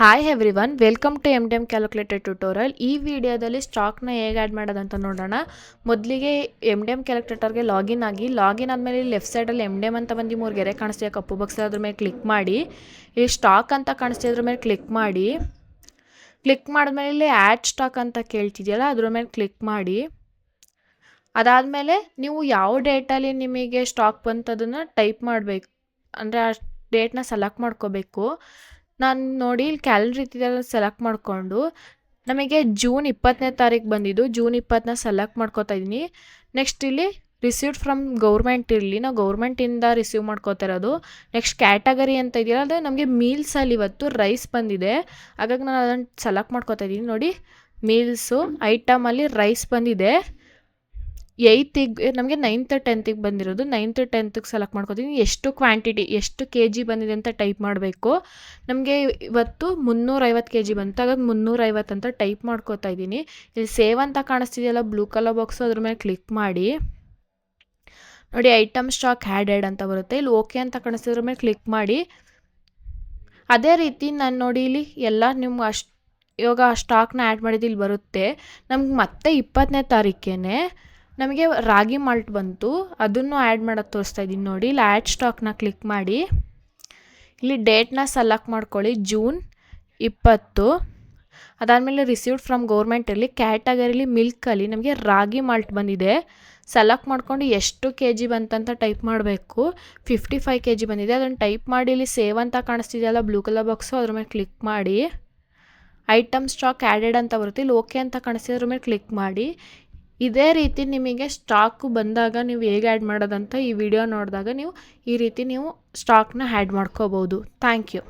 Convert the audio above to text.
Hi everyone welcome to M D M calculator tutorial ಈ ವಿಡಿಯೋದಲ್ಲಿ ಸ್ಟಾಕ್ನ ಹೇಗೆ ಆ್ಯಡ್ ಮಾಡೋದಂತ ನೋಡೋಣ. ಮೊದಲಿಗೆ ಎಂ ಡಿ ಎಂ ಕ್ಯಾಲ್ಕುಲೇಟರ್ಗೆ ಲಾಗಿನ್ ಆಗಿ ಲಾಗಿನ್ ಆದಮೇಲೆ ಲೆಫ್ಟ್ ಸೈಡಲ್ಲಿ ಎಂ ಡಿ ಎಂ ಅಂತ ಬಂದು ಮೂರು ಗೆರೆ ಕಾಣಿಸ್ತಿದೆ. ಕಪ್ಪು ಬಾಕ್ಸ್ ಅದ್ರ ಮೇಲೆ ಕ್ಲಿಕ್ ಮಾಡಿ. ಈ ಸ್ಟಾಕ್ ಅಂತ ಕಾಣಿಸ್ತೀವಿ ಅದ್ರ ಮೇಲೆ ಕ್ಲಿಕ್ ಮಾಡಿ. ಕ್ಲಿಕ್ ಮಾಡಿದ್ಮೇಲೆ ಇಲ್ಲಿ ಆ್ಯಡ್ ಸ್ಟಾಕ್ ಅಂತ ಕೇಳ್ತಿದೆಯಲ್ಲ, ಅದ್ರ ಮೇಲೆ ಕ್ಲಿಕ್ ಮಾಡಿ. ಅದಾದಮೇಲೆ ನೀವು ಯಾವ ಡೇಟಲ್ಲಿ ನಿಮಗೆ ಸ್ಟಾಕ್ ಬಂತದನ್ನು ಟೈಪ್ ಮಾಡಬೇಕು. ಅಂದರೆ ಆ ಡೇಟ್ನ ಸೆಲೆಕ್ಟ್ ಮಾಡ್ಕೋಬೇಕು. ನಾನು ನೋಡಿ ಇಲ್ಲಿ ಕ್ಯಾಲೆಂಡ್ರ್ ಇತ್ತಿದೆಲ್ಲ ಸೆಲೆಕ್ಟ್ ಮಾಡಿಕೊಂಡು, ನಮಗೆ ಜೂನ್ ಇಪ್ಪತ್ತನೇ ತಾರೀಕು ಬಂದಿದ್ದು ಜೂನ್ ಇಪ್ಪತ್ತನ್ನ ಸೆಲೆಕ್ಟ್ ಮಾಡ್ಕೋತಾ ಇದ್ದೀನಿ. ನೆಕ್ಸ್ಟ್ ಇಲ್ಲಿ ರಿಸೀವ್ಡ್ ಫ್ರಮ್ ಗೌರ್ಮೆಂಟ್ ಇರಲಿ. ನಾವು ಗೌರ್ಮೆಂಟಿಂದ ರಿಸೀವ್ ಮಾಡ್ಕೋತಾ ಇರೋದು. ನೆಕ್ಸ್ಟ್ ಕ್ಯಾಟಗರಿ ಅಂತ ಇದೆಯಲ್ಲ ಅಂದರೆ ನಮಗೆ ಮೀಲ್ಸಲ್ಲಿ ಇವತ್ತು ರೈಸ್ ಬಂದಿದೆ. ಹಾಗಾಗಿ ನಾನು ಅದನ್ನು ಸೆಲೆಕ್ಟ್ ಮಾಡ್ಕೋತಾ ಇದ್ದೀನಿ. ನೋಡಿ ಮೀಲ್ಸು ಐಟಮಲ್ಲಿ ರೈಸ್ ಬಂದಿದೆ. ಏಯ್ತಿಗೆ ನಮಗೆ ನೈನ್ತ್ ಟೆಂತಿಗೆ ಬಂದಿರೋದು. ನೈನ್ತ್ ಟೆಂತ್ಗೆ ಸೆಲೆಕ್ಟ್ ಮಾಡ್ಕೋತೀನಿ ಎಷ್ಟು ಕ್ವಾಂಟಿಟಿ ಎಷ್ಟು ಕೆ ಜಿ ಬಂದಿದೆ ಅಂತ ಟೈಪ್ ಮಾಡಬೇಕು. ನಮಗೆ ಇವತ್ತು ಮುನ್ನೂರೈವತ್ತು ಕೆ ಜಿ ಬಂತು. ಹಾಗಾಗಿ ಮುನ್ನೂರೈವತ್ತು ಅಂತ ಟೈಪ್ ಮಾಡ್ಕೋತಾ ಇದ್ದೀನಿ. ಇಲ್ಲಿ ಸೇವ್ ಅಂತ ಕಾಣಿಸ್ತಿದೆಯಲ್ಲ ಬ್ಲೂ ಕಲರ್ ಬಾಕ್ಸು ಅದ್ರ ಮೇಲೆ ಕ್ಲಿಕ್ ಮಾಡಿ. ನೋಡಿ ಐಟಮ್ ಸ್ಟಾಕ್ ಹ್ಯಾಡೆಡ್ ಅಂತ ಬರುತ್ತೆ. ಇಲ್ಲಿ ಓಕೆ ಅಂತ ಕಾಣಿಸ್ತಿದ್ರ ಮೇಲೆ ಕ್ಲಿಕ್ ಮಾಡಿ. ಅದೇ ರೀತಿ ನಾನು ನೋಡಿ ಇಲ್ಲಿ ಎಲ್ಲ ನಿಮ್ಗೆ ಅಷ್ಟು, ಇವಾಗ ಸ್ಟಾಕ್ನ ಆ್ಯಡ್ ಮಾಡಿದ್ದು ಇಲ್ಲಿ ಬರುತ್ತೆ. ನಮ್ಗೆ ಮತ್ತೆ ಇಪ್ಪತ್ತನೇ ತಾರೀಕೇನೆ ನಮಗೆ ರಾಗಿ ಮಾಲ್ಟ್ ಬಂತು. ಅದನ್ನು ಆ್ಯಡ್ ಮಾಡೋದು ತೋರಿಸ್ತಾ ಇದ್ದೀನಿ ನೋಡಿ. ಇಲ್ಲಿ ಆ್ಯಡ್ ಸ್ಟಾಕ್ನ ಕ್ಲಿಕ್ ಮಾಡಿ. ಇಲ್ಲಿ ಡೇಟ್ನ ಸೆಲೆಕ್ಟ್ ಮಾಡ್ಕೊಳ್ಳಿ. ಜೂನ್ ಇಪ್ಪತ್ತು. ಅದಾದಮೇಲೆ ರಿಸೀವ್ಡ್ ಫ್ರಮ್ ಗೌರ್ಮೆಂಟಲ್ಲಿ ಕ್ಯಾಟಗರಿಲಿ ಮಿಲ್ಕಲ್ಲಿ ನಮಗೆ ರಾಗಿ ಮಾಲ್ಟ್ ಬಂದಿದೆ. ಸೆಲೆಕ್ಟ್ ಮಾಡ್ಕೊಂಡು ಎಷ್ಟು ಕೆ ಜಿ ಬಂತಂತ ಟೈಪ್ ಮಾಡಬೇಕು. ಫಿಫ್ಟಿ ಫೈವ್ ಕೆ ಜಿ ಬಂದಿದೆ. ಅದನ್ನು ಟೈಪ್ ಮಾಡಿ ಇಲ್ಲಿ ಸೇವ್ ಅಂತ ಕಾಣಿಸ್ತಿದೆಯಲ್ಲ ಬ್ಲೂ ಕಲರ್ ಬಾಕ್ಸು ಅದ್ರ ಮೇಲೆ ಕ್ಲಿಕ್ ಮಾಡಿ. ಐಟಮ್ ಸ್ಟಾಕ್ ಆ್ಯಡೆಡ್ ಅಂತ ಬರುತ್ತೆ. ಇಲ್ಲಿ ಓಕೆ ಅಂತ ಕಾಣಿಸ್ತಿದ್ರ ಮೇಲೆ ಕ್ಲಿಕ್ ಮಾಡಿ. ಇದೇ ರೀತಿ ನಿಮಗೆ ಸ್ಟಾಕು ಬಂದಾಗ ನೀವು ಹೇಗೆ ಆ್ಯಡ್ ಮಾಡೋದಂತ ಈ ವಿಡಿಯೋ ನೋಡಿದಾಗ ನೀವು ಈ ರೀತಿ ನೀವು ಸ್ಟಾಕ್ನ ಆ್ಯಡ್ ಮಾಡ್ಕೋಬೋದು ಥ್ಯಾಂಕ್ ಯು